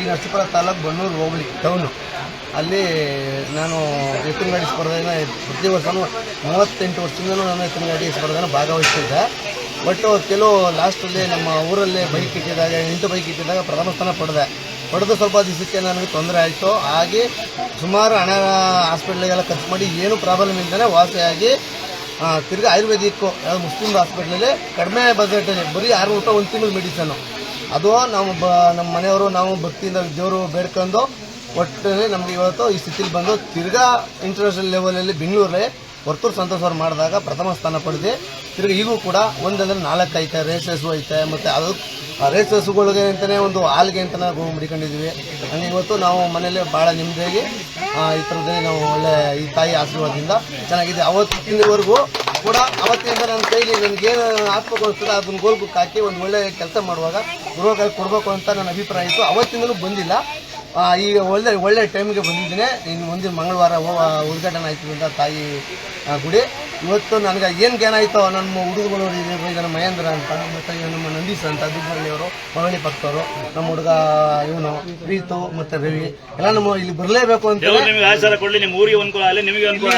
T Narasipura taluk Bannur hobli town. ಅಲ್ಲಿ ನಾನು ಎತ್ತಿನ ಗಾಡಿ ಸ್ಪರ್ಧೆನ ಪ್ರತಿ ವರ್ಷವೂ ಮೂವತ್ತೆಂಟು ವರ್ಷದಿಂದಲೂ ನಾನು ಎತ್ತಿನ ಗಾಡಿ ಸ್ಪರ್ಧೆನ ಭಾಗವಹಿಸಿದ್ದೆ ಬಟ್ ಕೆಲವು ಲಾಸ್ಟಲ್ಲಿ ನಮ್ಮ ಊರಲ್ಲಿ ಬೈಕ್ ಇಟ್ಟಿದ್ದಾಗ, ಎಂಟು ಬೈಕ್ ಇಟ್ಟಿದ್ದಾಗ ಪ್ರಥಮ ಸ್ಥಾನ ಪಡೆದೆ. ಪಡೆದು ಸ್ವಲ್ಪ ದಿವಸಕ್ಕೆ ನನಗೆ ತೊಂದರೆ ಆಯಿತು. ಹಾಗೆ ಸುಮಾರು ಹಣ ಹಾಸ್ಪಿಟ್ಲಿಗೆಲ್ಲ ಖರ್ಚು ಮಾಡಿ ಏನು ಪ್ರಾಬ್ಲಮ್ ಇಲ್ಲದೇ ವಾಸಿಯಾಗಿ ತಿರುಗಿ ಆಯುರ್ವೇದಿಕ್ಕು ಮುಸ್ಲಿಮ್ ಹಾಸ್ಪಿಟ್ಲಲ್ಲಿ ಕಡಿಮೆ ಬಜೆಟಲ್ಲಿ ಬರೀ ಆರು ಊಟ ಒಂದು ತಿಂಗಳು ಮೆಡಿಸನ್ನು ಅದು ನಾವು ಬ ನಮ್ಮ ಮನೆಯವರು, ನಾವು ಭಕ್ತಿಯಿಂದ ದೇವರು ಬೇಡ್ಕೊಂಡು ಒಟ್ಟಿನಲ್ಲಿ ನಮಗೆ ಇವತ್ತು ಈ ಸ್ಥಿತಿಲಿ ಬಂದು ತಿರ್ಗಾ ಇಂಟರ್ನ್ಯಾಷನಲ್ ಲೆವೆಲಲ್ಲಿ ಬೆಂಗಳೂರಲ್ಲಿ ವರ್ತೂರು ಸಂತೋಷ್ ಅವ್ರು ಮಾಡಿದಾಗ ಪ್ರಥಮ ಸ್ಥಾನ ಪಡೆದು ತಿರ್ಗಿ ಈಗೂ ಕೂಡ ಒಂದಂದ್ರೆ ನಾಲ್ಕು ಐತೆ ರೇಸಸ್ಸು ಐತೆ, ಮತ್ತು ಅದು ಆ ರೇಸ್ ಹಸುಗಳಿಗೆ ಅಂತಲೇ ಒಂದು ಹಾಲ್ಗೆ ಅಂತ ನಾವು ಮಡಿಕೊಂಡಿದ್ದೀವಿ. ಹಂಗೆ ಇವತ್ತು ನಾವು ಮನೇಲಿ ಭಾಳ ನೆಮ್ಮದಿಯಾಗಿ ಈ ಥರದಲ್ಲಿ ನಾವು ಒಳ್ಳೆ ಈ ತಾಯಿ ಆಶೀರ್ವಾದದಿಂದ ಚೆನ್ನಾಗಿದೆ. ಅವತ್ತಿನವರೆಗೂ ಕೂಡ ಅವತ್ತಿನಿಂದ ನನ್ನ ಕೈಲಿ ನನಗೇನು ಹಾಕ್ಬೇಕು ಅನಿಸ್ತದೆ ಅದನ್ನ ಗೋಲ್ ಬುಕ್ ಹಾಕಿ ಒಂದು ಒಳ್ಳೆ ಕೆಲಸ ಮಾಡುವಾಗ ಗೃಹ ಕೊಡಬೇಕು ಅಂತ ನನ್ನ ಅಭಿಪ್ರಾಯ ಇತ್ತು. ಅವತ್ತಿಂದಲೂ ಬಂದಿಲ್ಲ. ಈಗ ಒಳ್ಳೆ ಒಳ್ಳೆ ಟೈಮ್ಗೆ ಬಂದಿದ್ದೀನಿ. ಇನ್ನು ಮುಂದಿನ ಮಂಗಳವಾರ ಉದ್ಘಾಟನೆ ಆಯ್ತು ಅಂತ ತಾಯಿ ಗುಡಿ. ಇವತ್ತು ನನಗೆ ಏನು ನಮ್ಮ ಹುಡುಗರು ಈಗ ನಮ್ಮ ಮಹೇಂದ್ರ ಅಂತ, ಮತ್ತು ನಮ್ಮ ನಂದೀಶ್ ಅಂತ ದುಬ್ಬಳ್ಳಿಯವರು ಮರಳಿ ಪಕ್ಕವರು ನಮ್ಮ ಹುಡುಗ, ಇವನು, ಪ್ರೀತು, ಮತ್ತು ರವಿ. ಎಲ್ಲ ನಮ್ಮ ಇಲ್ಲಿ ಬರಲೇಬೇಕು ಅಂತ ನಿಮಗೆ ಊರಿಗೆ ಅನುಕೂಲ ನಿಮಗೆ ಅನುಕೂಲ